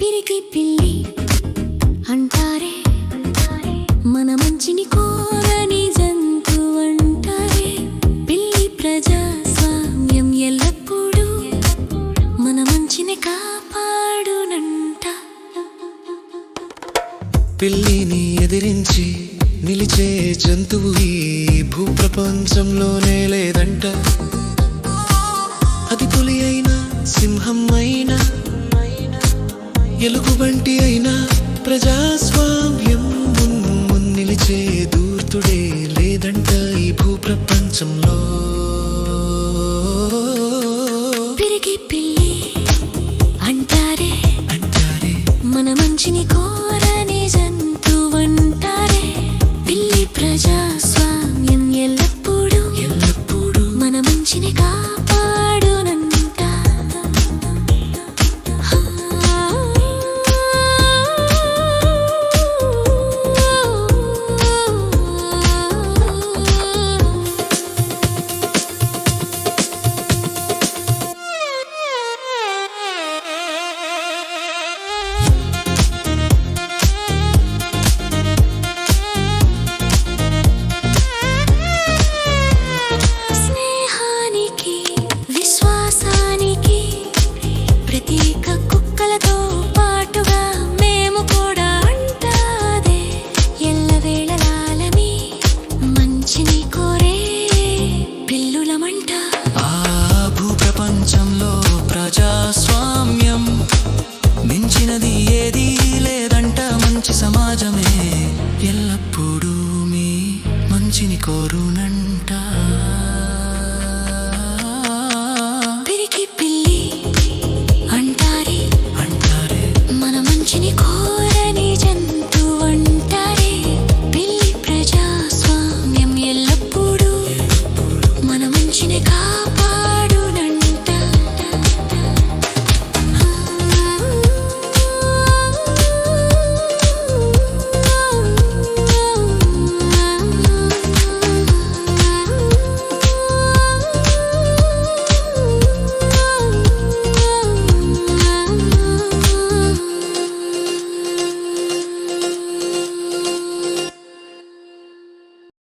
పిరికి పిల్లిని ఎదిరించి నిలిచే జంతువు ఈ భూప్రపంచంలోనే లేదంట అది పులి అయినా సింహం అయినా ఎలుగుబంటి అయినా ప్రజాస్వామ్యం నిలిచే దూర్తుడే లేదంట ఈ భూప్రపంచంలో. పిల్లి అంటారే అంటారే. మన మంచిని కోరని reason సహజమే ఎల్లప్పుడూ మీ మంచిని కోరునంట. పిరికి పిల్లి అంటారే మన మంచిని కోరని జంతువు అంటారే పిల్లి ప్రజాస్వామ్యం ఎల్లప్పుడూ మన మంచిని కా